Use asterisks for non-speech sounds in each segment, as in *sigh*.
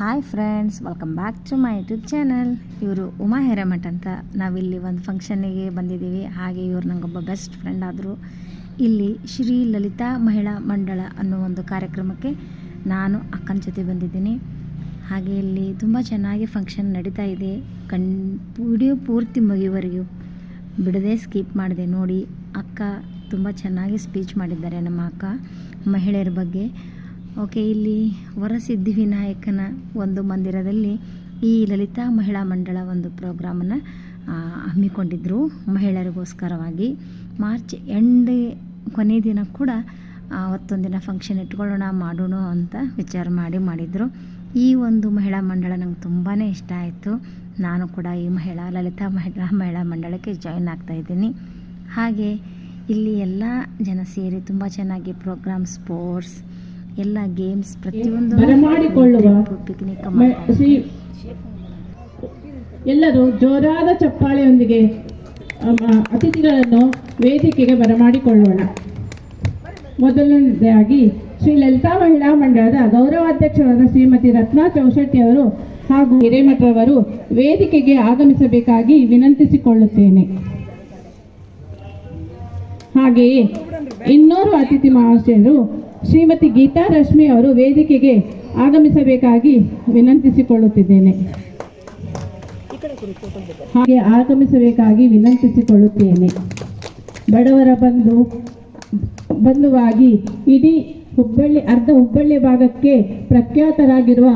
Hi friends welcome back to my YouTube channel ಇವರು ಉಮಾ ಹಿರೇಮಠ್ ಅಂತ. ನಾವಿಲ್ಲಿ ಒಂದು ಫಂಕ್ಷನ್ನಿಗೆ ಬಂದಿದ್ದೀವಿ. ಹಾಗೆ ಇವರು ನನಗೊಬ್ಬ ಬೆಸ್ಟ್ ಫ್ರೆಂಡ್ ಆದರು. ಇಲ್ಲಿ ಶ್ರೀ ಲಲಿತಾ ಮಹಿಳಾ ಮಂಡಳ ಅನ್ನೋ ಒಂದು ಕಾರ್ಯಕ್ರಮಕ್ಕೆ ನಾನು ಅಕ್ಕನ ಜೊತೆ ಬಂದಿದ್ದೀನಿ. ಹಾಗೆ ಇಲ್ಲಿ ತುಂಬ ಚೆನ್ನಾಗಿ ಫಂಕ್ಷನ್ ನಡೀತಾ ಇದೆ. ಕಣ್ ವಿಡಿಯೋ ಪೂರ್ತಿ ಮುಗಿಯುವವರೆಗೂ ಬಿಡದೆ ಸ್ಕಿಪ್ ಮಾಡಿದೆ ನೋಡಿ. ಅಕ್ಕ ತುಂಬ ಚೆನ್ನಾಗಿ ಸ್ಪೀಚ್ ಮಾಡಿದ್ದಾರೆ ನಮ್ಮ ಅಕ್ಕ ಮಹಿಳೆಯರ ಬಗ್ಗೆ. ಓಕೆ, ಇಲ್ಲಿ ವರಸಿದ್ಧಿ ವಿನಾಯಕನ ಒಂದು ಮಂದಿರದಲ್ಲಿ ಈ ಲಲಿತಾ ಮಹಿಳಾ ಮಂಡಳ ಒಂದು ಪ್ರೋಗ್ರಾಮನ್ನು ಹಮ್ಮಿಕೊಂಡಿದ್ದರು ಮಹಿಳೆಯರಿಗೋಸ್ಕರವಾಗಿ. ಮಾರ್ಚ್ ಎಂಡ್ ಕೊನೆ ದಿನ ಕೂಡ ಅವತ್ತೊಂದು ದಿನ ಫಂಕ್ಷನ್ ಇಟ್ಕೊಳ್ಳೋಣ, ಮಾಡೋಣ ಅಂತ ವಿಚಾರ ಮಾಡಿ ಮಾಡಿದರು. ಈ ಒಂದು ಮಹಿಳಾ ಮಂಡಳ ನಂಗೆ ತುಂಬಾ ಇಷ್ಟ ಆಯಿತು. ನಾನು ಕೂಡ ಈ ಮಹಿಳಾ, ಲಲಿತಾ ಮಹಿಳಾ ಮಹಿಳಾ ಮಂಡಳಕ್ಕೆ ಜಾಯಿನ್ ಆಗ್ತಾ ಇದ್ದೀನಿ. ಹಾಗೆ ಇಲ್ಲಿ ಎಲ್ಲ ಜನ ಸೇರಿ ತುಂಬ ಚೆನ್ನಾಗಿ ಪ್ರೋಗ್ರಾಮ್ ಸ್ಪೋರ್ಟ್ಸ್ ಎಲ್ಲ ಗೇಮ್ಸ್ ಪ್ರತಿಯೊಂದು ಬರಮಾಡಿಕೊಳ್ಳುವ ಪಿಕ್ನಿಕ್ ಎಲ್ಲರೂ ಜೋರಾದ ಚಪ್ಪಾಳೆಯೊಂದಿಗೆ ಅತಿಥಿಗಳನ್ನು ವೇದಿಕೆಗೆ ಬರಮಾಡಿಕೊಳ್ಳೋಣ. ಮೊದಲನೇದಾಗಿ ಶ್ರೀ ಲಲಿತಾ ಮಹಿಳಾ ಮಂಡಳದ ಗೌರವಾಧ್ಯಕ್ಷರಾದ ಶ್ರೀಮತಿ ರತ್ನಾ ಚೌಶೆಟ್ಟಿ ಅವರು ಹಾಗೂ ಹಿರೇಮಠರವರು ವೇದಿಕೆಗೆ ಆಗಮಿಸಬೇಕಾಗಿ ವಿನಂತಿಸಿಕೊಳ್ಳುತ್ತೇನೆ. ಹಾಗೆಯೇ ಇನ್ನೂರು ಅತಿಥಿ ಮಹಾಶಯರು ಶ್ರೀಮತಿ ಗೀತಾ ರಶ್ಮಿ ಅವರು ವೇದಿಕೆಗೆ ಆಗಮಿಸಬೇಕಾಗಿ ವಿನಂತಿಸಿಕೊಳ್ಳುತ್ತಿದ್ದೇನೆ. ಹಾಗೆ ಆಗಮಿಸಬೇಕಾಗಿ ವಿನಂತಿಸಿಕೊಳ್ಳುತ್ತೇನೆ. ಬಡವರ ಬಂಧು, ಬಂಧುವಾಗಿ ಇಡೀ ಹುಬ್ಬಳ್ಳಿ, ಅರ್ಧ ಹುಬ್ಬಳ್ಳಿ ಭಾಗಕ್ಕೆ ಪ್ರಖ್ಯಾತರಾಗಿರುವ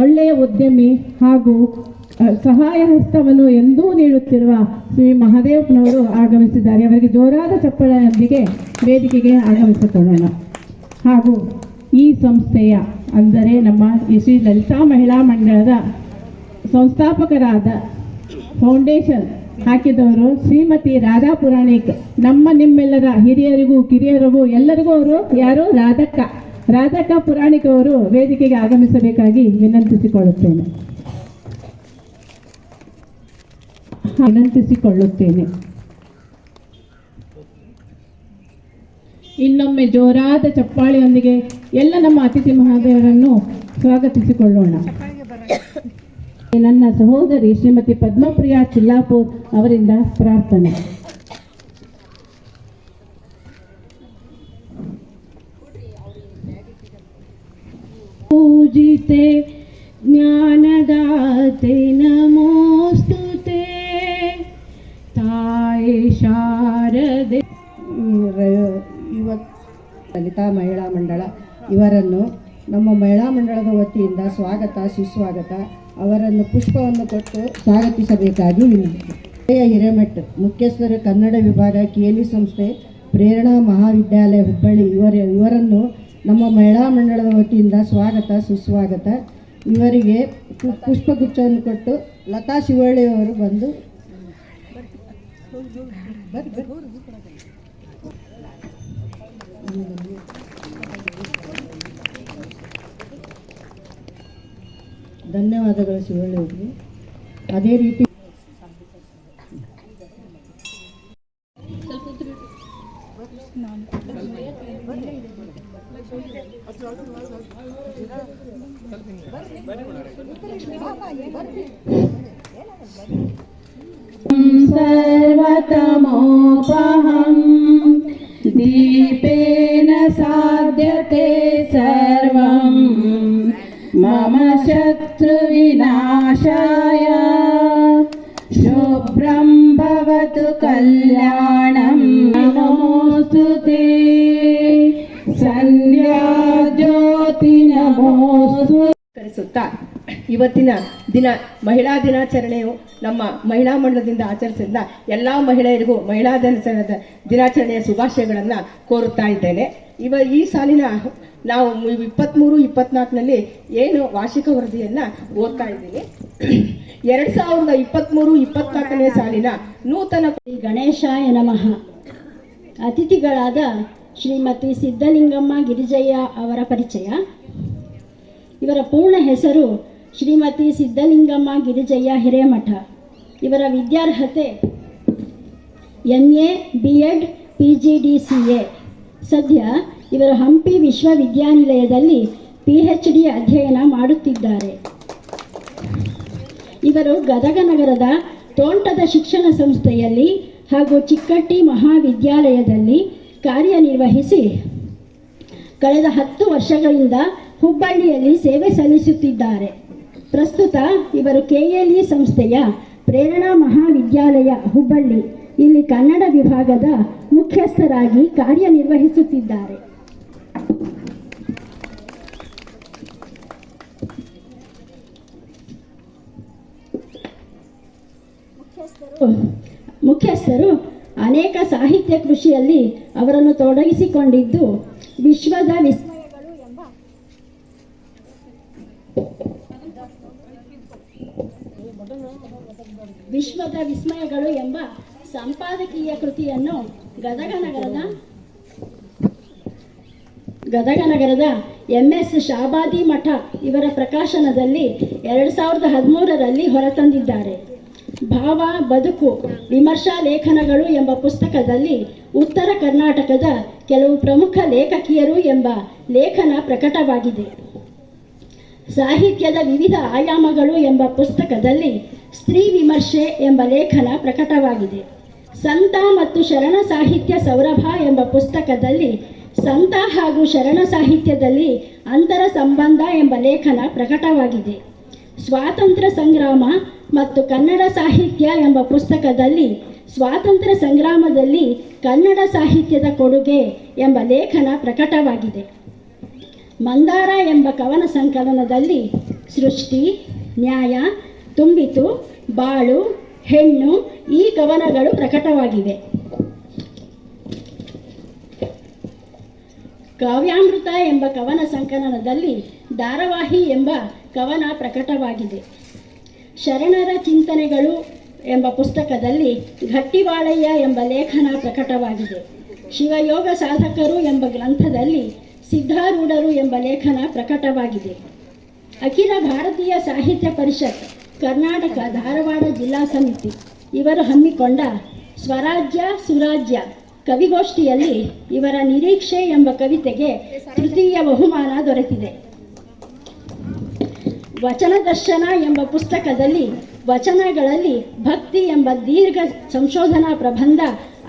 ಒಳ್ಳೆಯ ಉದ್ಯಮಿ ಹಾಗೂ ಸಹಾಯ ಹಸ್ತವನ್ನು ಎಂದೂ ನೀಡುತ್ತಿರುವ ಶ್ರೀ ಮಹಾದೇವ್ನವರು ಆಗಮಿಸಿದ್ದಾರೆ. ಅವರಿಗೆ ಜೋರಾದ ಚಪ್ಪಳೆಯೊಂದಿಗೆ ವೇದಿಕೆಗೆ ಆಗಮಿಸಿಕೊಳ್ಳೋಣ ಹಾಗೂ ಈ ಸಂಸ್ಥೆಯ ಅಂದರೆ ನಮ್ಮ ಶ್ರೀ ಲಲಿತಾ ಮಹಿಳಾ ಮಂಡಳದ ಸಂಸ್ಥಾಪಕರಾದ ಫೌಂಡೇಶನ್ ಹಾಕಿದವರು ಶ್ರೀಮತಿ ರಾಧಾ ಪುರಾಣಿಕ್, ನಮ್ಮ ನಿಮ್ಮೆಲ್ಲರ ಹಿರಿಯರಿಗೂ ಕಿರಿಯರಿಗೂ ಎಲ್ಲರಿಗೂ ಅವರು ಯಾರು? ರಾಧಕ್ಕ. ರಾಧಕ್ಕ ಪುರಾಣಿಕ್ ಅವರು ವೇದಿಕೆಗೆ ಆಗಮಿಸಬೇಕಾಗಿ ವಿನಂತಿಸಿಕೊಳ್ಳುತ್ತೇನೆ. ವಿನಂತಿಸಿಕೊಳ್ಳುತ್ತೇನೆ. ಇನ್ನೊಮ್ಮೆ ಜೋರಾದ ಚಪ್ಪಾಳಿಯೊಂದಿಗೆ ಎಲ್ಲ ನಮ್ಮ ಅತಿಥಿ ಮಹಾದೇವರನ್ನು ಸ್ವಾಗತಿಸಿಕೊಳ್ಳೋಣ. *coughs* ನನ್ನ ಸಹೋದರಿ ಶ್ರೀಮತಿ ಪದ್ಮಪ್ರಿಯಾ ಚಿಲ್ಲಾಪುರ್ ಅವರಿಂದ ಪ್ರಾರ್ಥನೆ. ಪೂಜಿತೆ ಜ್ಞಾನದಾತೆ ನಮೋಸ್ತುತೆ ತಾಯಿ ಶಾರದೆ ಇವತ್ತು ಲಲಿತಾ ಮಹಿಳಾ ಮಂಡಳ, ಇವರನ್ನು ನಮ್ಮ ಮಹಿಳಾ ಮಂಡಳದ ವತಿಯಿಂದ ಸ್ವಾಗತ, ಸುಸ್ವಾಗತ, ಅವರನ್ನು ಪುಷ್ಪವನ್ನು ಕೊಟ್ಟು ಸ್ವಾಗತಿಸಬೇಕಾಗಿ ವಿನಂತಿ ಹಿರೇಮಠ, ಮುಖ್ಯಸ್ಥರು ಕನ್ನಡ ವಿಭಾಗ ಕೇಲಿ ಸಂಸ್ಥೆ, ಪ್ರೇರಣಾ ಮಹಾವಿದ್ಯಾಲಯ ಹುಬ್ಬಳ್ಳಿ, ಇವರ, ಇವರನ್ನು ನಮ್ಮ ಮಹಿಳಾ ಮಂಡಳದ ವತಿಯಿಂದ ಸ್ವಾಗತ, ಸುಸ್ವಾಗತ ಇವರಿಗೆ ಪುಷ್ಪಗುಚ್ಛವನ್ನು ಕೊಟ್ಟು ಲತಾ ಶಿವಳ್ಳಿಯವರು ಬಂದು. ಧನ್ಯವಾದಗಳು ಶಿವಳ್ಳಿ ಅವರು ಅದೇ ರೀತಿ सर्वतमोपहं दीपेन साध्यते सर्वं मम शत्रुविनाशाय शुभ्रं भवतु कल्याणं नमोऽस्तु ते सन्ध्या ज्योति नमोऽस्तु ಕರೆಸುತ್ತಾ ಇವತ್ತಿನ ದಿನ ಮಹಿಳಾ ದಿನಾಚರಣೆಯು ನಮ್ಮ ಮಹಿಳಾ ಮಂಡಲದಿಂದ ಆಚರಿಸಿದ ಎಲ್ಲ ಮಹಿಳೆಯರಿಗೂ ಮಹಿಳಾ ದಿನಾಚರಣೆ ದಿನಾಚರಣೆಯ ಶುಭಾಶಯಗಳನ್ನು ಕೋರುತ್ತಾ ಇದ್ದೇನೆ. ಇವ ಈ ಸಾಲಿನ ನಾವು ಇಪ್ಪತ್ತ್ಮೂರು ಇಪ್ಪತ್ನಾಲ್ಕನಲ್ಲಿ ಏನು ವಾರ್ಷಿಕ ವರದಿಯನ್ನು ಓದ್ತಾ ಇದ್ದೀನಿ. ಎರಡು ಸಾವಿರದ ಇಪ್ಪತ್ತ್ಮೂರು ಇಪ್ಪತ್ನಾಲ್ಕನೇ ಸಾಲಿನ ನೂತನ ಗಣೇಶಾಯ ನಮಃ. ಅತಿಥಿಗಳಾದ ಶ್ರೀಮತಿ ಸಿದ್ಧಲಿಂಗಮ್ಮ ಗಿರಿಜಯ್ಯ ಅವರ ಪರಿಚಯ. ಇವರ ಪೂರ್ಣ ಹೆಸರು ಶ್ರೀಮತಿ ಸಿದ್ಧಲಿಂಗಮ್ಮ ಗಿರಿಜಯ್ಯ ಹಿರೇಮಠ. ಇವರ ವಿದ್ಯಾರ್ಹತೆ M A B Ed P G D C A ಸದ್ಯ ಇವರು ಹಂಪಿ ವಿಶ್ವವಿದ್ಯಾನಿಲಯದಲ್ಲಿ ಪಿ ಎಚ್ ಡಿ ಅಧ್ಯಯನ ಮಾಡುತ್ತಿದ್ದಾರೆ. ಇವರು ಗದಗ ನಗರದ ತೋಂಟದ ಶಿಕ್ಷಣ ಸಂಸ್ಥೆಯಲ್ಲಿ ಹಾಗೂ ಚಿಕ್ಕಟ್ಟಿ ಮಹಾವಿದ್ಯಾಲಯದಲ್ಲಿ ಕಾರ್ಯನಿರ್ವಹಿಸಿ ಕಳೆದ ಹತ್ತು ವರ್ಷಗಳಿಂದ ಹುಬ್ಬಳ್ಳಿಯಲ್ಲಿ ಸೇವೆ ಸಲ್ಲಿಸುತ್ತಿದ್ದಾರೆ. ಪ್ರಸ್ತುತ ಇವರು ಕೆಎಲ್ಇ ಸಂಸ್ಥೆಯ ಪ್ರೇರಣಾ ಮಹಾವಿದ್ಯಾಲಯ ಹುಬ್ಬಳ್ಳಿ ಇಲ್ಲಿ ಕನ್ನಡ ವಿಭಾಗದ ಮುಖ್ಯಸ್ಥರಾಗಿ ಕಾರ್ಯನಿರ್ವಹಿಸುತ್ತಿದ್ದಾರೆ. ಮುಖ್ಯಸ್ಥರು? ಅನೇಕ ಸಾಹಿತ್ಯ ಕೃಷಿಯಲ್ಲಿ ಅವರನ್ನು ತೊಡಗಿಸಿಕೊಂಡಿದ್ದು ವಿಶ್ವದ ವಿಸ್ಮಯಗಳು ಎಂಬ ವಿಶ್ವದ ವಿಸ್ಮಯಗಳು ಎಂಬ ಸಂಪಾದಕೀಯ ಕೃತಿಯನ್ನು ಗದಗ ನಗರದ ಗದಗ ನಗರದ ಎಂ ಎಸ್ ಶಾಬಾದಿ ಮಠ ಇವರ ಪ್ರಕಾಶನದಲ್ಲಿ ಎರಡು ಸಾವಿರದ ಹದಿಮೂರರಲ್ಲಿ ಹೊರತಂದಿದ್ದಾರೆ. ಭಾವ, ಬದುಕು, ವಿಮರ್ಶಾ ಲೇಖನಗಳು ಎಂಬ ಪುಸ್ತಕದಲ್ಲಿ ಉತ್ತರ ಕರ್ನಾಟಕದ ಕೆಲವು ಪ್ರಮುಖ ಲೇಖಕಿಯರು ಎಂಬ ಲೇಖನ ಪ್ರಕಟವಾಗಿದೆ. ಸಾಹಿತ್ಯದ ವಿವಿಧ ಆಯಾಮಗಳು ಎಂಬ ಪುಸ್ತಕದಲ್ಲಿ ಸ್ತ್ರೀ ವಿಮರ್ಶೆ ಎಂಬ ಲೇಖನ ಪ್ರಕಟವಾಗಿದೆ. ಸಂತ ಮತ್ತು ಶರಣ ಸಾಹಿತ್ಯ ಸೌರಭ ಎಂಬ ಪುಸ್ತಕದಲ್ಲಿ ಸಂತ ಹಾಗೂ ಶರಣ ಸಾಹಿತ್ಯದಲ್ಲಿ ಅಂತರ ಸಂಬಂಧ ಎಂಬ ಲೇಖನ ಪ್ರಕಟವಾಗಿದೆ. ಸ್ವಾತಂತ್ರ್ಯ ಸಂಗ್ರಾಮ ಮತ್ತು ಕನ್ನಡ ಸಾಹಿತ್ಯ ಎಂಬ ಪುಸ್ತಕದಲ್ಲಿ ಸ್ವಾತಂತ್ರ್ಯ ಸಂಗ್ರಾಮದಲ್ಲಿ ಕನ್ನಡ ಸಾಹಿತ್ಯದ ಕೊಡುಗೆ ಎಂಬ ಲೇಖನ ಪ್ರಕಟವಾಗಿದೆ. ಮಂದಾರ ಎಂಬ ಕವನ ಸಂಕಲನದಲ್ಲಿ ಸೃಷ್ಟಿ, ನ್ಯಾಯ ತುಂಬಿತು, ಬಾಳು, ಹೆಣ್ಣು ಈ ಕವನಗಳು ಪ್ರಕಟವಾಗಿವೆ. ಕಾವ್ಯಾಮೃತ ಎಂಬ ಕವನ ಸಂಕಲನದಲ್ಲಿ ಧಾರಾವಾಹಿ ಎಂಬ ಕವನ ಪ್ರಕಟವಾಗಿದೆ. ಶರಣರ ಚಿಂತನೆಗಳು ಎಂಬ ಪುಸ್ತಕದಲ್ಲಿ ಗಟ್ಟಿವಾಳಯ್ಯ ಎಂಬ ಲೇಖನ ಪ್ರಕಟವಾಗಿದೆ. ಶಿವಯೋಗ ಸಾಧಕರು ಎಂಬ ಗ್ರಂಥದಲ್ಲಿ ಸಿದ್ಧಾರೂಢರು ಎಂಬ ಲೇಖನ ಪ್ರಕಟವಾಗಿದೆ. ಅಖಿಲ ಭಾರತೀಯ ಸಾಹಿತ್ಯ ಪರಿಷತ್ ಕರ್ನಾಟಕ ಧಾರವಾಡ ಜಿಲ್ಲಾ ಸಮಿತಿ. ಇವರು ಹಮ್ಮಿಕೊಂಡ ಸ್ವರಾಜ್ಯ ಸುರಾಜ್ಯ ಕವಿಗೋಷ್ಠಿಯಲ್ಲಿ ಇವರ ನಿರೀಕ್ಷೆ ಎಂಬ ಕವಿತೆಗೆ ತೃತೀಯ ಬಹುಮಾನ ದೊರೆತಿದೆ. ವಚನ ದರ್ಶನ ಎಂಬ ಪುಸ್ತಕದಲ್ಲಿ ವಚನಗಳಲ್ಲಿ ಭಕ್ತಿ ಎಂಬ ದೀರ್ಘ ಸಂಶೋಧನಾ ಪ್ರಬಂಧ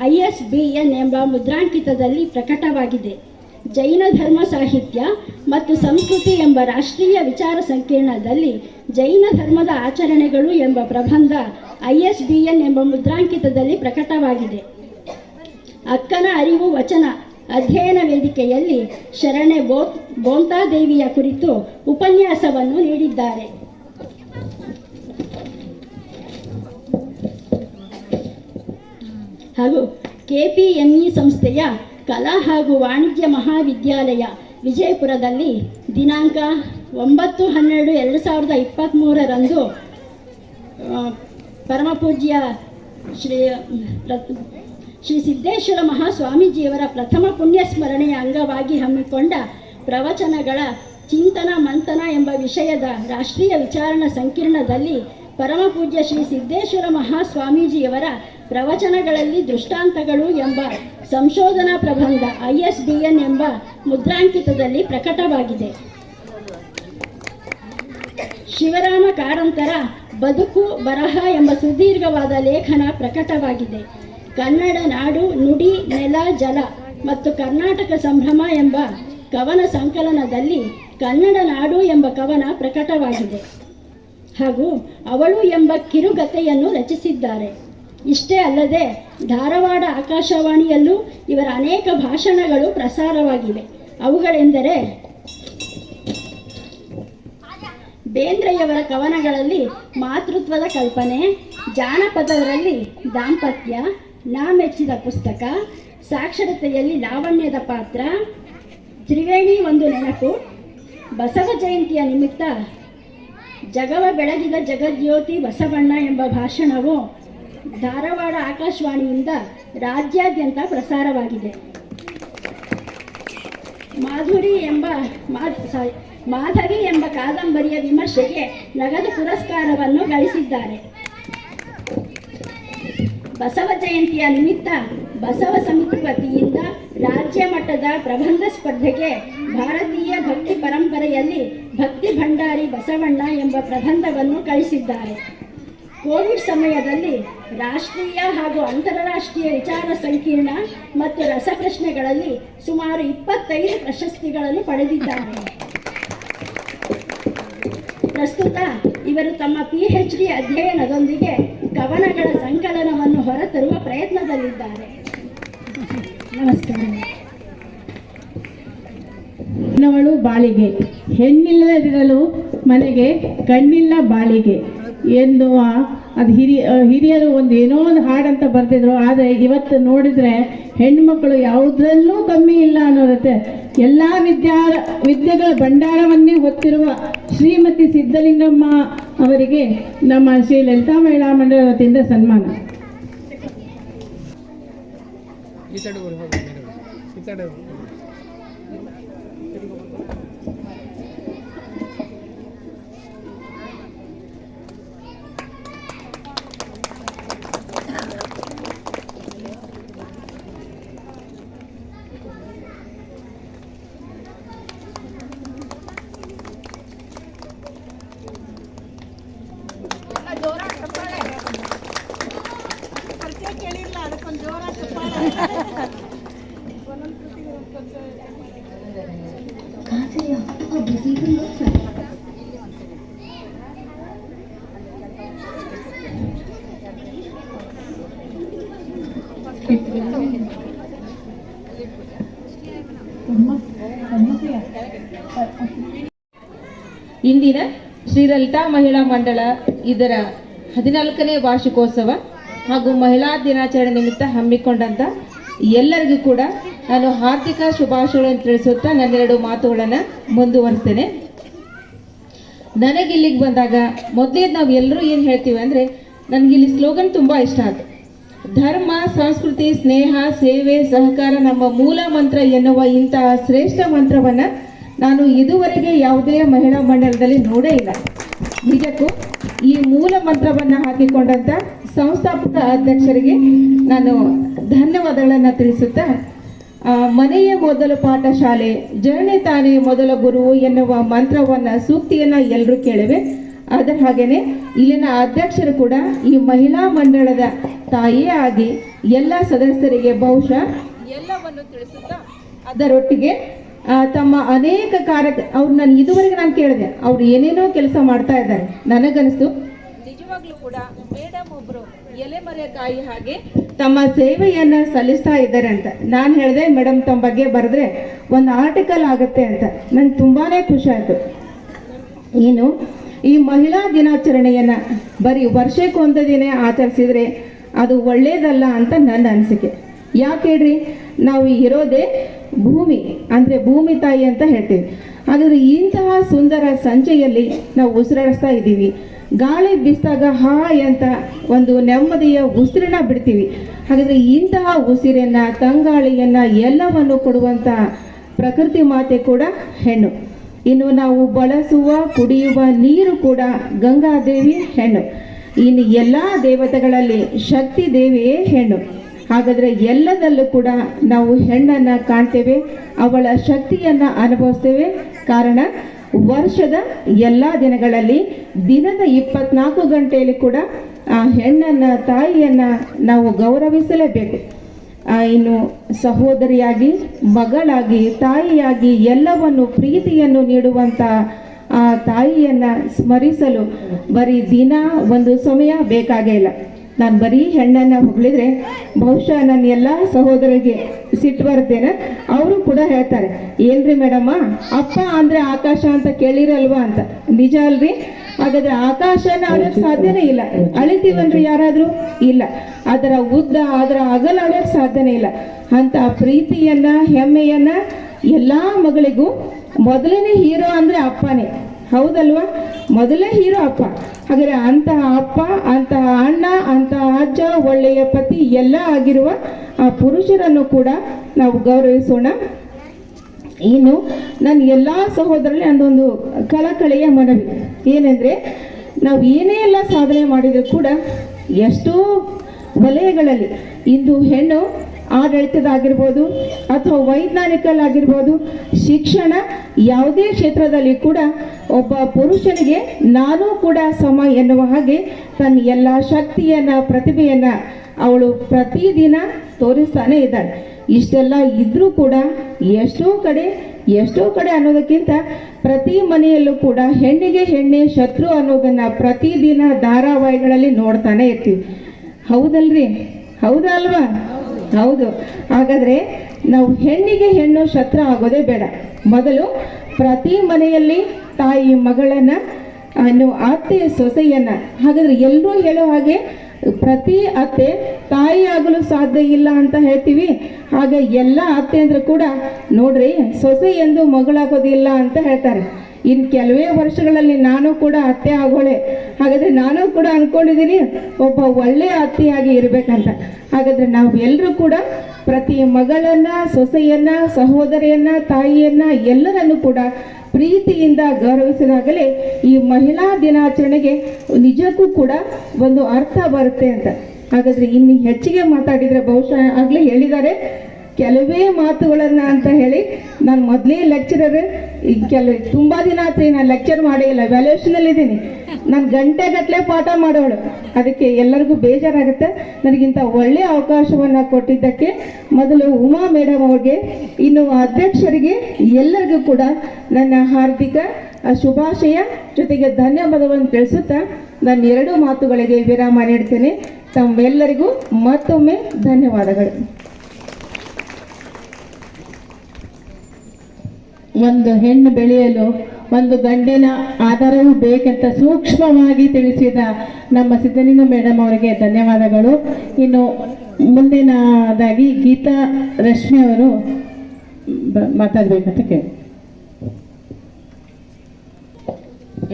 ಐ ಎಸ್ ಎಂಬ ಮುದ್ರಾಂಕಿತದಲ್ಲಿ ಪ್ರಕಟವಾಗಿದೆ. ಜೈನ ಧರ್ಮ ಸಾಹಿತ್ಯ ಮತ್ತು ಸಂಸ್ಕೃತಿ ಎಂಬ ರಾಷ್ಟ್ರೀಯ ವಿಚಾರ ಸಂಕಿರಣದಲ್ಲಿ ಜೈನ ಧರ್ಮದ ಆಚರಣೆಗಳು ಎಂಬ ಪ್ರಬಂಧ ಐ ಎಸ್ ಬಿ ಎನ್ ಎಂಬ ಮುದ್ರಾಂಕಿತದಲ್ಲಿ ಪ್ರಕಟವಾಗಿದೆ. ಅಕ್ಕನ ಅರಿವು ವಚನ ಅಧ್ಯಯನ ವೇದಿಕೆಯಲ್ಲಿ ಶರಣೆ ಬೋ ಬೋಂತಾದೇವಿಯ ಕುರಿತು ಉಪನ್ಯಾಸವನ್ನು ನೀಡಿದ್ದಾರೆ. ಹಾಗೂ ಕೆಪಿಎಂಇ ಸಂಸ್ಥೆಯ ಕಲಾ ಹಾಗೂ ವಾಣಿಜ್ಯ ಮಹಾವಿದ್ಯಾಲಯ ವಿಜಯಪುರದಲ್ಲಿ ದಿನಾಂಕ ಒಂಬತ್ತು ಹನ್ನೆರಡು ಎರಡು ಸಾವಿರದ ಇಪ್ಪತ್ತ್ಮೂರರಂದು ಪರಮಪೂಜ್ಯ ಶ್ರೀ ಶ್ರೀ ಸಿದ್ದೇಶ್ವರ ಮಹಾಸ್ವಾಮೀಜಿಯವರ ಪ್ರಥಮ ಪುಣ್ಯ ಸ್ಮರಣೆಯ ಅಂಗವಾಗಿ ಹಮ್ಮಿಕೊಂಡ ಪ್ರವಚನಗಳ ಚಿಂತನ ಮಂಥನ ಎಂಬ ವಿಷಯದ ರಾಷ್ಟ್ರೀಯ ವಿಚಾರಣಾ ಸಂಕಿರಣದಲ್ಲಿ ಪರಮಪೂಜ್ಯ ಶ್ರೀ ಸಿದ್ದೇಶ್ವರ ಮಹಾಸ್ವಾಮೀಜಿಯವರ ಪ್ರವಚನಗಳಲ್ಲಿ ದೃಷ್ಟಾಂತಗಳು ಎಂಬ ಸಂಶೋಧನಾ ಪ್ರಬಂಧ ಐ ಎಸ್ ಡಿ ಎನ್ ಎಂಬ ಮುದ್ರಾಂಕಿತದಲ್ಲಿ ಪ್ರಕಟವಾಗಿದೆ. ಶಿವರಾಮ ಕಾರಂತರ ಬದುಕು ಬರಹ ಎಂಬ ಸುದೀರ್ಘವಾದ ಲೇಖನ ಪ್ರಕಟವಾಗಿದೆ. ಕನ್ನಡ ನಾಡು ನುಡಿ ನೆಲ ಜಲ ಮತ್ತು ಕರ್ನಾಟಕ ಸಂಭ್ರಮ ಎಂಬ ಕವನ ಸಂಕಲನದಲ್ಲಿ ಕನ್ನಡ ನಾಡು ಎಂಬ ಕವನ ಪ್ರಕಟವಾಗಿದೆ. ಹಾಗೂ ಅವಳು ಎಂಬ ಕಿರುಗತೆಯನ್ನು ರಚಿಸಿದ್ದಾರೆ. ಇಷ್ಟೇ ಅಲ್ಲದೆ ಧಾರವಾಡ ಆಕಾಶವಾಣಿಯಲ್ಲೂ ಇವರ ಅನೇಕ ಭಾಷಣಗಳು ಪ್ರಸಾರವಾಗಿವೆ. ಅವುಗಳೆಂದರೆ ಬೇಂದ್ರೆಯವರ ಕವನಗಳಲ್ಲಿ ಮಾತೃತ್ವದ ಕಲ್ಪನೆ ಜಾನಪದರಲ್ಲಿ ದಾಂಪತ್ಯ, ನಾ ಮೆಚ್ಚಿದ ಪುಸ್ತಕ, ಸಾಕ್ಷರತೆಯಲ್ಲಿ ಲಾವಣ್ಯದ ಪಾತ್ರ, ತ್ರಿವೇಣಿ ಒಂದು ನೆನಪು, ಬಸವ ಜಯಂತಿಯ ನಿಮಿತ್ತ ಜಗವ ಬೆಳಗಿದ ಜಗಜ್ಯೋತಿ ಬಸವಣ್ಣ ಎಂಬ ಭಾಷಣವು ಧಾರವಾಡ ಆಕಾಶವಾಣಿಯಿಂದ ರಾಜ್ಯಾದ್ಯಂತ ಪ್ರಸಾರವಾಗಿದೆ. ಮಾಧುರಿ ಎಂಬ ಮಾಧವಿ ಎಂಬ ಕಾದಂಬರಿಯ ವಿಮರ್ಶೆಗೆ ನಗದು ಪುರಸ್ಕಾರವನ್ನು ಗಳಿಸಿದ್ದಾರೆ. ಬಸವ ಜಯಂತಿಯ ನಿಮಿತ್ತ ಬಸವ ಸಮಿತಿ ವತಿಯಿಂದ ರಾಜ್ಯ ಮಟ್ಟದ ಪ್ರಬಂಧ ಸ್ಪರ್ಧೆಗೆ ಭಾರತೀಯ ಭಕ್ತಿ ಪರಂಪರೆಯಲ್ಲಿ ಭಕ್ತಿ ಭಂಡಾರಿ ಬಸವಣ್ಣ ಎಂಬ ಪ್ರಬಂಧವನ್ನು ಕಳಿಸಿದ್ದಾರೆ ಕೋವಿಡ್ ಸಮಯದಲ್ಲಿ ರಾಷ್ಟ್ರೀಯ ಹಾಗೂ ಅಂತಾರಾಷ್ಟ್ರೀಯ ವಿಚಾರ ಸಂಕೀರ್ಣ ಮತ್ತು ರಸಪ್ರಶ್ನೆಗಳಲ್ಲಿ ಸುಮಾರು ಇಪ್ಪತ್ತೈದು ಪ್ರಶಸ್ತಿಗಳನ್ನು ಪಡೆದಿದ್ದಾರೆ. ಪ್ರಸ್ತುತ ಇವರು ತಮ್ಮ ಪಿ ಎಚ್ ಡಿ ಅಧ್ಯಯನದೊಂದಿಗೆ ಕವನಗಳ ಸಂಕಲನವನ್ನು ಹೊರತರುವ ಪ್ರಯತ್ನದಲ್ಲಿದ್ದಾರೆ. ನಮಸ್ಕಾರ. ಬಾಳಿಗೆ, ಹೆಣ್ಣಿಲ್ಲದಿರಲು ಮನೆಗೆ, ಕಣ್ಣಿಲ್ಲ ಬಾಳಿಗೆ. ಎನ್ನುವ ಅದು ಹಿರಿಯ ಹಿರಿಯರು ಒಂದು ಏನೋ ಒಂದು ಹಾಡಂತ ಬರ್ತಿದ್ರು. ಆದರೆ ಇವತ್ತು ನೋಡಿದರೆ ಹೆಣ್ಣುಮಕ್ಕಳು ಯಾವುದ್ರಲ್ಲೂ ಕಮ್ಮಿ ಇಲ್ಲ ಅನ್ನೋದತ್ತೆ ಎಲ್ಲ ವಿದ್ಯಾ ವಿದ್ಯೆಗಳ ಭಂಡಾರವನ್ನೇ ಹೊತ್ತಿರುವ ಶ್ರೀಮತಿ ಸಿದ್ಧಲಿಂಗಮ್ಮ ಅವರಿಗೆ ನಮ್ಮ ಶ್ರೀ ಲಲಿತಾ ಮಹಿಳಾ ಮಂಡಳ ವತಿಯಿಂದ ಸನ್ಮಾನ. ಈ ಇಂದಿನ ಶ್ರೀಲಲಿತಾ ಮಹಿಳಾ ಮಂಡಳ ಇದರ ಹದಿನಾಲ್ಕನೇ ವಾರ್ಷಿಕೋತ್ಸವ ಹಾಗೂ ಮಹಿಳಾ ದಿನಾಚರಣೆ ನಿಮಿತ್ತ ಹಮ್ಮಿಕೊಂಡಂತ ಎಲ್ಲರಿಗೂ ಕೂಡ ನಾನು ಹಾರ್ದಿಕ ಶುಭಾಶಯಗಳನ್ನು ತಿಳಿಸುತ್ತಾ ನನ್ನೆರಡು ಮಾತುಗಳನ್ನು ಮುಂದುವರಿಸ್ತೇನೆ. ನನಗಿಲ್ಲಿಗೆ ಬಂದಾಗ ಮೊದಲೇ ನಾವು ಎಲ್ಲರೂ ಏನು ಹೇಳ್ತೀವಿ ಅಂದರೆ, ನನಗಿಲ್ಲಿ ಸ್ಲೋಗನ್ ತುಂಬ ಇಷ್ಟ ಆಯಿತು ಧರ್ಮ, ಸಂಸ್ಕೃತಿ, ಸ್ನೇಹ, ಸೇವೆ, ಸಹಕಾರ ನಮ್ಮ ಮೂಲ ಮಂತ್ರ ಎನ್ನುವ ಇಂತಹ ಶ್ರೇಷ್ಠ ಮಂತ್ರವನ್ನು ನಾನು ಇದುವರೆಗೆ ಯಾವುದೇ ಮಹಿಳಾ ಮಂಡಲದಲ್ಲಿ ನೋಡೇ ಇಲ್ಲ. ನಿಜಕ್ಕೂ ಈ ಮೂಲ ಮಂತ್ರವನ್ನು ಹಾಕಿಕೊಂಡಂಥ ಸಂಸ್ಥಾಪಕ ಅಧ್ಯಕ್ಷರಿಗೆ ನಾನು ಧನ್ಯವಾದಗಳನ್ನು ತಿಳಿಸುತ್ತಾ ಮನೆಯ ಮೊದಲ ಪಾಠಶಾಲೆ ಜನನಿ ತಾನೇ ಮೊದಲ ಗುರು ಎನ್ನುವ ಮಂತ್ರವನ್ನ, ಸೂಕ್ತಿಯನ್ನ ಎಲ್ಲರೂ ಕೇಳಿವೆ. ಅದರ ಹಾಗೇನೆ, ಇಲ್ಲಿನ ಅಧ್ಯಕ್ಷರು ಕೂಡ ಈ ಮಹಿಳಾ ಮಂಡಳದ ತಾಯಿಯೇ ಆಗಿ ಎಲ್ಲ ಸದಸ್ಯರಿಗೆ ಬಹುಶಃ ಎಲ್ಲವನ್ನು ತಿಳಿಸುತ್ತಾ ಅದರೊಟ್ಟಿಗೆ ತಮ್ಮ ಅನೇಕ ಕಾರ್ಯ ಅವ್ರು ನಾನು ಇದುವರೆಗೆ ನಾನು ಕೇಳಿದೆ. ಅವ್ರು ಏನೇನೋ ಕೆಲಸ ಮಾಡ್ತಾ ಇದ್ದಾರೆ. ನನಗನಿಸ್ತು ನಿಜವಾಗ್ಲೂ ಕೂಡ ಮೇಡಮ್ ಒಬ್ರು ಎಲೆಮರೆಕಾಯಿ ಹಾಗೆ ತಮ್ಮ ಸೇವೆಯನ್ನ ಸಲ್ಲಿಸ್ತಾ ಇದ್ದಾರೆ ಅಂತ. ನಾನು ಹೇಳಿದೆ ಮೇಡಮ್ ತಮ್ಮ ಬಗ್ಗೆ ಬರೆದ್ರೆ ಒಂದು ಆರ್ಟಿಕಲ್ ಆಗುತ್ತೆ ಅಂತ. ನಂಗೆ ತುಂಬಾನೇ ಖುಷಿ ಆಯ್ತು. ಏನು ಈ ಮಹಿಳಾ ದಿನಾಚರಣೆಯನ್ನ ಬರೀ ವರ್ಷಕ್ಕೊಂದು ದಿನ ಆಚರಿಸಿದ್ರೆ ಅದು ಒಳ್ಳೇದಲ್ಲ ಅಂತ ನನ್ನ ಅನಿಸಿಕೆ. ಯಾಕೆ ಹೇಳ್ರಿ? ನಾವು ಇರೋದೇ ಭೂಮಿ, ಅಂದರೆ ಭೂಮಿ ತಾಯಿ ಅಂತ ಹೇಳ್ತೀವಿ. ಹಾಗಾದ್ರೆ ಇಂತಹ ಸುಂದರ ಸಂಜೆಯಲ್ಲಿ ನಾವು ಉಸಿರಾಡಿಸ್ತಾ ಇದ್ದೀವಿ. ಗಾಳಿ ಬೀಸಿದಾಗ ಹಾಯ್ ಅಂತ ಒಂದು ನೆಮ್ಮದಿಯ ಉಸಿರನ್ನ ಬಿಡ್ತೀವಿ. ಹಾಗಾದ್ರೆ ಇಂತಹ ಉಸಿರನ್ನ, ತಂಗಾಳಿಯನ್ನ ಎಲ್ಲವನ್ನು ಕೊಡುವಂತ ಪ್ರಕೃತಿ ಮಾತೆ ಕೂಡ ಹೆಣ್ಣು. ಇನ್ನು ನಾವು ಬಳಸುವ, ಕುಡಿಯುವ ನೀರು ಕೂಡ ಗಂಗಾದೇವಿ ಹೆಣ್ಣು. ಇನ್ನು ಎಲ್ಲ ದೇವತೆಗಳಲ್ಲಿ ಶಕ್ತಿ ದೇವಿಯೇ ಹೆಣ್ಣು. ಹಾಗಾದ್ರೆ ಎಲ್ಲದಲ್ಲೂ ಕೂಡ ನಾವು ಹೆಣ್ಣನ್ನು ಕಾಣ್ತೇವೆ, ಅವಳ ಶಕ್ತಿಯನ್ನು ಅನುಭವಿಸ್ತೇವೆ ಕಾರಣ ವರ್ಷದ ಎಲ್ಲ ದಿನಗಳಲ್ಲಿ ದಿನದ ಇಪ್ಪತ್ನಾಲ್ಕು ಗಂಟೆಯಲ್ಲಿ ಕೂಡ, ಆ, ಹೆಣ್ಣನ್ನ, ತಾಯಿಯನ್ನ ನಾವು ಗೌರವಿಸಲೇಬೇಕು. ಇನ್ನು ಸಹೋದರಿಯಾಗಿ, ಮಗಳಾಗಿ, ತಾಯಿಯಾಗಿ ಎಲ್ಲವನ್ನು ಪ್ರೀತಿಯನ್ನು ನೀಡುವಂತ, ಆ, ತಾಯಿಯನ್ನ ಸ್ಮರಿಸಲು ಬರೀ ದಿನ ಒಂದು ಸಮಯ ಬೇಕಾಗೇ ಇಲ್ಲ. ನಾನು ಬರೀ ಹೆಣ್ಣನ್ನ ಹೊಗಳಿದ್ರೆ ಬಹುಶಃ ನನ್ನ ಎಲ್ಲ ಸಹೋದರಿಗೆ ಸಿಟ್ಟು ಬರ್ತೇನೆ ಅವರು ಕೂಡ ಹೇಳ್ತಾರೆ, ಏನ್ರಿ ಮೇಡಮ್ಮ, ಅಪ್ಪ ಅಂದ್ರೆ ಆಕಾಶ ಅಂತ ಕೇಳಿರಲ್ವಾ ಅಂತ. ನಿಜ ಅಲ್ರಿ? ಹಾಗಾದ್ರೆ ಆಕಾಶನ ಅಳಿಯಕ್ ಸಾಧ್ಯನೇ ಇಲ್ಲ. ಅಳಿತೀವನ್ರಿ ಯಾರಾದ್ರೂ? ಇಲ್ಲ. ಅದರ ಉದ್ದ, ಅದರ ಅಗಲ ಅಳಿಯಕ್ ಸಾಧ್ಯನೇ ಇಲ್ಲ. ಅಂತ ಪ್ರೀತಿಯನ್ನ, ಹೆಮ್ಮೆಯನ್ನ ಎಲ್ಲಾ ಮಗಳಿಗೂ ಮೊದಲನೇ ಹೀರೋ ಅಂದ್ರೆ ಅಪ್ಪನೇ. ಹೌದಲ್ವಾ? ಮೊದಲೇ ಹೀರೋ ಅಪ್ಪ. ಹಾಗಾದ್ರೆ ಅಂತಹ ಅಪ್ಪ, ಅಂತಹ ಅಣ್ಣ, ಅಂತಹ ಅಜ್ಜ, ಒಳ್ಳೆಯ ಪತಿ ಎಲ್ಲ ಆಗಿರುವ ಆ ಪುರುಷರನ್ನು ಕೂಡ ನಾವು ಗೌರವಿಸೋಣ. ಇನ್ನು ನನ್ನ ಎಲ್ಲ ಸಹೋದರಲ್ಲಿ ಅಂದೊಂದು ಕಲಕಳೆಯ ಮನವಿ. ಏನೆಂದರೆ, ನಾವು ಏನೇ ಎಲ್ಲ ಸಾಧನೆ ಮಾಡಿದರೂ ಕೂಡ ಎಷ್ಟೋ ವಲಯಗಳಲ್ಲಿ ಇಂದು ಹೆಣ್ಣು ಆಡಳಿತದಾಗಿರ್ಬೋದು ಅಥವಾ ವೈಜ್ಞಾನಿಕಲ್ ಆಗಿರ್ಬೋದು ಶಿಕ್ಷಣ ಯಾವುದೇ ಕ್ಷೇತ್ರದಲ್ಲಿ ಕೂಡ ಒಬ್ಬ ಪುರುಷನಿಗೆ ನಾನು ಕೂಡ ಸಮ ಎನ್ನುವ ಹಾಗೆ ತನ್ನ ಎಲ್ಲ ಶಕ್ತಿಯನ್ನ, ಪ್ರತಿಭೆಯನ್ನ ಅವಳು ಪ್ರತಿದಿನ ತೋರಿಸ್ತಾನೆ ಇದ್ದಾಳೆ. ಇಷ್ಟೆಲ್ಲ ಇದ್ರೂ ಕೂಡ ಎಷ್ಟೋ ಕಡೆ ಎಷ್ಟೋ ಕಡೆ ಅನ್ನೋದಕ್ಕಿಂತ ಪ್ರತಿ ಮನೆಯಲ್ಲೂ ಕೂಡ ಹೆಣ್ಣಿಗೆ ಹೆಣ್ಣೆ ಶತ್ರು ಅನ್ನೋದನ್ನ ಪ್ರತಿದಿನ ಧಾರಾವಾಹಿಗಳಲ್ಲಿ ನೋಡ್ತಾನೆ ಇರ್ತೀವಿ. ಹೌದಲ್ರಿ? ಹೌದಾ ಅಲ್ವಾ ಹೌದು. ಹಾಗಾದ್ರೆ ನಾವು ಹೆಣ್ಣಿಗೆ ಹೆಣ್ಣು ಶತ್ರು ಆಗೋದೇ ಬೇಡ. ಮೊದಲು ಪ್ರತಿ ಮನೆಯಲ್ಲಿ ತಾಯಿ ಮಗಳನ್ನ ಅನ್ನು ಅತ್ತೆ ಸೊಸೆಯನ್ನ, ಹಾಗಾದ್ರೆ ಎಲ್ಲರೂ ಹೇಳೋ ಹಾಗೆ ಪ್ರತಿ ಅತ್ತೆ ತಾಯಿ ಆಗಲು ಸಾಧ್ಯ ಇಲ್ಲ ಅಂತ ಹೇಳ್ತೀವಿ. ಹಾಗೆ ಎಲ್ಲ ಅತ್ತೆ ಅಂದ್ರೆ ಕೂಡ ನೋಡ್ರಿ, ಸೊಸೆ ಎಂದು ಮಗಳಾಗೋದಿಲ್ಲ ಅಂತ ಹೇಳ್ತಾರೆ. ಇನ್ನು ಕೆಲವೇ ವರ್ಷಗಳಲ್ಲಿ ನಾನು ಕೂಡ ಅತ್ತೆ ಆಗೋಳೆ. ಹಾಗಾದ್ರೆ ನಾನು ಕೂಡ ಅಂದ್ಕೊಂಡಿದ್ದೀನಿ ಒಬ್ಬ ಒಳ್ಳೆಯ ಅತ್ತೆಯಾಗಿ ಇರಬೇಕಂತ. ಹಾಗಾದ್ರೆ ನಾವು ಎಲ್ಲರೂ ಕೂಡ ಪ್ರತಿ ಮಗಳನ್ನ, ಸೊಸೆಯನ್ನ, ಸಹೋದರಿಯನ್ನ, ತಾಯಿಯನ್ನ ಎಲ್ಲರನ್ನು ಕೂಡ ಪ್ರೀತಿಯಿಂದ ಗೌರವಿಸಿದಾಗಲೇ ಈ ಮಹಿಳಾ ದಿನಾಚರಣೆಗೆ ನಿಜಕ್ಕೂ ಕೂಡ ಒಂದು ಅರ್ಥ ಬರುತ್ತೆ ಅಂತ. ಹಾಗಾದ್ರೆ ಇನ್ನು ಹೆಚ್ಚಿಗೆ ಮಾತಾಡಿದರೆ ಬಹುಶಃ ಆಗಲೇ ಹೇಳಿದ್ದಾರೆ. ಕೆಲವೇ ಮಾತುಗಳನ್ನ ಅಂತ ಹೇಳಿ ನಾನು ಮೊದಲೇ ಲೆಕ್ಚರರ್ ಈಗ ಕೆಲ, ತುಂಬಾ ದಿನ ಆತ್ರಿ ನಾನು ಲೆಕ್ಚರ್ ಮಾಡೇ ಇಲ್ಲ ವ್ಯಾಲ್ಯೂಷನಲ್ಲಿ ಇದ್ದೀನಿ. ನಾನು ಗಂಟೆ ಗಟ್ಟಲೆ ಪಾಠ ಮಾಡೋಳು. ಅದಕ್ಕೆ ಎಲ್ಲರಿಗೂ ಬೇಜಾರಾಗುತ್ತೆ. ನನಗಿಂತ ಒಳ್ಳೆ ಅವಕಾಶವನ್ನ ಕೊಟ್ಟಿದ್ದಕ್ಕೆ ಮೊದಲು ಉಮಾ ಮೇಡಮ್ ಅವ್ರಿಗೆ, ಇನ್ನು ಅಧ್ಯಕ್ಷರಿಗೆ ಎಲ್ಲರಿಗೂ ಕೂಡ ನನ್ನ ಹಾರ್ದಿಕ ಶುಭಾಶಯ. ಜೊತೆಗೆ ಧನ್ಯವಾದವನ್ನು ತಿಳಿಸುತ್ತಾ ನಾನು ಎರಡು ಮಾತುಗಳಿಗೆ ವಿರಾಮ ನೀಡ್ತೇನೆ. ತಮ್ಮೆಲ್ಲರಿಗೂ ಮತ್ತೊಮ್ಮೆ ಧನ್ಯವಾದಗಳು. ಒಂದು ಹೆಣ್ಣು ಬೆಳೆಯಲು ಒಂದು ಗಂಡಿನ ಆಧಾರವೂ ಬೇಕಂತ ಸೂಕ್ಷ್ಮವಾಗಿ ತಿಳಿಸಿದ ನಮ್ಮ ಸಿದ್ಧಲಿಂಗ ಮೇಡಮ್ ಅವರಿಗೆ ಧನ್ಯವಾದಗಳು. ಇನ್ನು ಮುಂದಿನದಾಗಿ ಗೀತಾ ರಶ್ಮಿ ಅವರು ಮಾತಾಡ್ಬೇಕಂತ ಕೇಳಿ.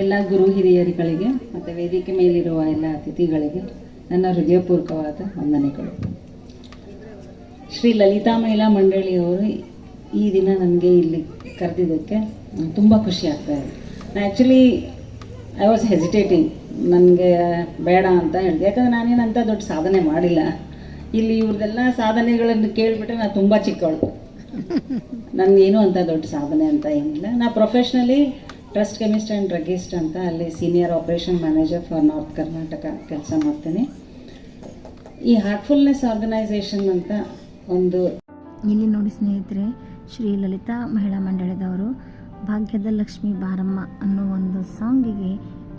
ಎಲ್ಲ ಗುರು ಹಿರಿಯರುಗಳಿಗೆ ಮತ್ತು ವೇದಿಕೆ ಮೇಲಿರುವ ಎಲ್ಲ ಅತಿಥಿಗಳಿಗೆ ನನ್ನ ಹೃದಯಪೂರ್ವಕವಾದ ವಂದನೆಗಳು. ಶ್ರೀ ಲಲಿತಾ ಮಹಿಳಾ ಮಂಡಳಿಯವರು ಈ ದಿನ ನನಗೆ ಇಲ್ಲಿ ಕರೆದಿದ್ದಕ್ಕೆ ತುಂಬ ಖುಷಿ ಆಗ್ತಾ ಇದೆ. ನಾನು ಆ್ಯಕ್ಚುಲಿ ಐ ವಾಸ್ ಹೆಸಿಟೇಟಿಂಗ್ ನನಗೆ ಬೇಡ ಅಂತ ಹೇಳಿದೆ. ಯಾಕಂದರೆ ನಾನೇನಂತ ದೊಡ್ಡ ಸಾಧನೆ ಮಾಡಿಲ್ಲ. ಇಲ್ಲಿ ಇವ್ರದ್ದೆಲ್ಲ ಸಾಧನೆಗಳನ್ನು ಕೇಳಿಬಿಟ್ರೆ ನಾನು ತುಂಬ ಚಿಕ್ಕವಳು. ನನಗೇನು ಅಂತ ದೊಡ್ಡ ಸಾಧನೆ ಅಂತ ಏನಿಲ್ಲ. ನಾನು professionally trust chemist and druggist ಅಂತ ಅಲ್ಲಿ senior operation manager for north Karnataka ಕೆಲಸ ಮಾಡ್ತೀನಿ. ಈ ಹಾರ್ಟ್ಫುಲ್ನೆಸ್ ಆರ್ಗನೈಸೇಷನ್ ಅಂತ ಒಂದು ಇಲ್ಲಿ ನೋಡಿ ಸ್ನೇಹಿತರೆ ಶ್ರೀ ಲಲಿತಾ ಮಹಿಳಾ ಮಂಡಳಿದವರು, ಭಾಗ್ಯದ ಲಕ್ಷ್ಮಿ ಬಾರಮ್ಮ ಅನ್ನೋ ಒಂದು ಸಾಂಗಿಗೆ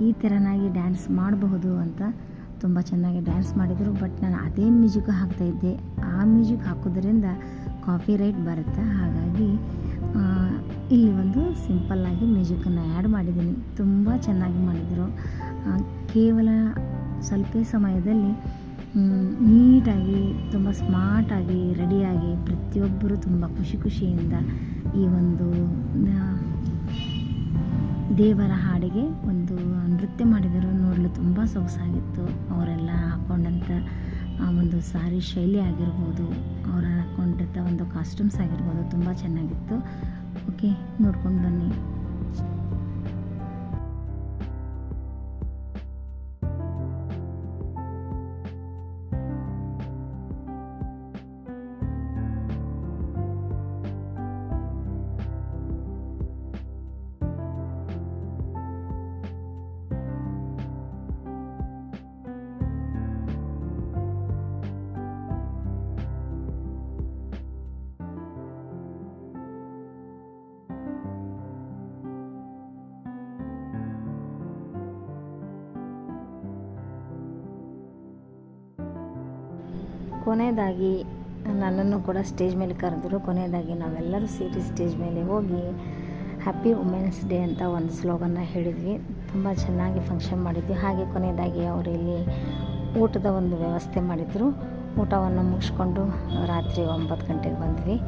ಈ ಥರನಾಗಿ ಡ್ಯಾನ್ಸ್ ಮಾಡಬಹುದು ಅಂತ ತುಂಬ ಚೆನ್ನಾಗಿ ಡ್ಯಾನ್ಸ್ ಮಾಡಿದರು. ಬಟ್ ನಾನು ಅದೇ ಮ್ಯೂಸಿಕ್ ಹಾಕ್ತಾ ಇದ್ದೆ. ಆ ಮ್ಯೂಸಿಕ್ ಹಾಕೋದ್ರಿಂದ ಕಾಫಿ ರೈಟ್ ಬರುತ್ತೆ. ಹಾಗಾಗಿ ಇಲ್ಲಿ ಒಂದು ಸಿಂಪಲ್ಲಾಗಿ ಮ್ಯೂಸಿಕನ್ನು ಆ್ಯಡ್ ಮಾಡಿದ್ದೀನಿ. ತುಂಬ ಚೆನ್ನಾಗಿ ಮಾಡಿದರು. ಕೇವಲ ಸ್ವಲ್ಪ ಸಮಯದಲ್ಲಿ ನೀಟಾಗಿ, ತುಂಬ ಸ್ಮಾರ್ಟಾಗಿ ರೆಡಿಯಾಗಿ ಪ್ರತಿಯೊಬ್ಬರು ತುಂಬ ಖುಷಿ ಖುಷಿಯಿಂದ ಈ ಒಂದು ದೇವರ ಹಾಡಿಗೆ ಒಂದು ನೃತ್ಯ ಮಾಡಿದರು ನೋಡಲು ತುಂಬ ಸೊಗಸಾಗಿತ್ತು. ಅವರೆಲ್ಲ ಹಾಕ್ಕೊಂಡಂಥ ಒಂದು ಸಾರಿ ಶೈಲಿ ಆಗಿರ್ಬೋದು, ಅವರ ಹಾಕ್ಕೊಂಡಂಥ ಒಂದು ಕಾಸ್ಟ್ಯೂಮ್ಸ್ ಆಗಿರ್ಬೋದು ತುಂಬ ಚೆನ್ನಾಗಿತ್ತು. ಓಕೆ ನೋಡ್ಕೊಂಡು ಬನ್ನಿ. ಕೊನೆಯದಾಗಿ ನನ್ನನ್ನು ಕೂಡ ಸ್ಟೇಜ್ ಮೇಲೆ ಕರೆದ್ರು. ಕೊನೆಯದಾಗಿ ನಾವೆಲ್ಲರೂ ಸೇರಿ ಸ್ಟೇಜ್ ಮೇಲೆ ಹೋಗಿ ಹ್ಯಾಪಿ ವುಮೆನ್ಸ್ ಡೇ ಅಂತ ಒಂದು ಸ್ಲೋಗನ್ನ ಹೇಳಿದ್ವಿ. ತುಂಬ ಚೆನ್ನಾಗಿ ಫಂಕ್ಷನ್ ಮಾಡಿದ್ವಿ. ಹಾಗೆ ಕೊನೆಯದಾಗಿ ಅವರಿಲ್ಲಿ ಊಟದ ಒಂದು ವ್ಯವಸ್ಥೆ ಮಾಡಿದರು. ಊಟವನ್ನು ಮುಗಿಸ್ಕೊಂಡು ರಾತ್ರಿ ಒಂಬತ್ತು ಗಂಟೆಗೆ ಬಂದ್ವಿ.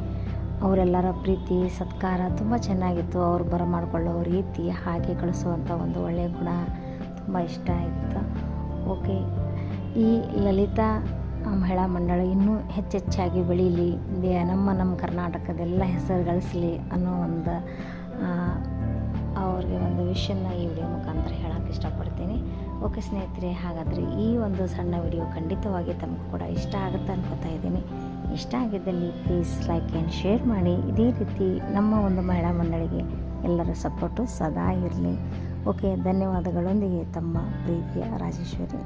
ಅವರೆಲ್ಲರ ಪ್ರೀತಿ, ಸತ್ಕಾರ ತುಂಬ ಚೆನ್ನಾಗಿತ್ತು. ಅವ್ರು ಬರಮಾಡ್ಕೊಳ್ಳೋ ರೀತಿ, ಹಾಗೆ ಕಳಿಸುವಂಥ ಒಂದು ಒಳ್ಳೆಯ ಗುಣ ತುಂಬ ಇಷ್ಟ ಆಯಿತು. ಓಕೆ ಈ ಲಲಿತಾ ಮಹಿಳಾ ಮಂಡಳ ಇನ್ನೂ ಹೆಚ್ಚೆಚ್ಚಾಗಿ ಬೆಳೀಲಿ. ನಮ್ಮ ನಮ್ಮ ಕರ್ನಾಟಕದೆಲ್ಲ ಹೆಸರು ಗಳಿಸಲಿ ಅನ್ನೋ ಒಂದು ಅವ್ರಿಗೆ ಒಂದು ವಿಷಯನ ಈ ವಿಡಿಯೋ ಮುಖಾಂತರ ಹೇಳೋಕ್ಕೆ ಇಷ್ಟಪಡ್ತೀನಿ. ಓಕೆ ಸ್ನೇಹಿತರೆ, ಹಾಗಾದರೆ ಈ ಒಂದು ಸಣ್ಣ ವಿಡಿಯೋ ಖಂಡಿತವಾಗಿ ತಮಗೂ ಕೂಡ ಇಷ್ಟ ಆಗುತ್ತೆ ಅನ್ಕೋತಾ ಇದ್ದೀನಿ. ಇಷ್ಟ ಆಗಿದ್ದಲ್ಲಿ ಪ್ಲೀಸ್ ಲೈಕ್ ಆ್ಯಂಡ್ ಶೇರ್ ಮಾಡಿ. ಇದೇ ರೀತಿ ನಮ್ಮ ಒಂದು ಮಹಿಳಾ ಮಂಡಳಿಗೆ ಎಲ್ಲರ ಸಪೋರ್ಟು ಸದಾ ಇರಲಿ. ಓಕೆ ಧನ್ಯವಾದಗಳೊಂದಿಗೆ ತಮ್ಮ ಪ್ರೀತಿಯ ರಾಜೇಶ್ವರಿ.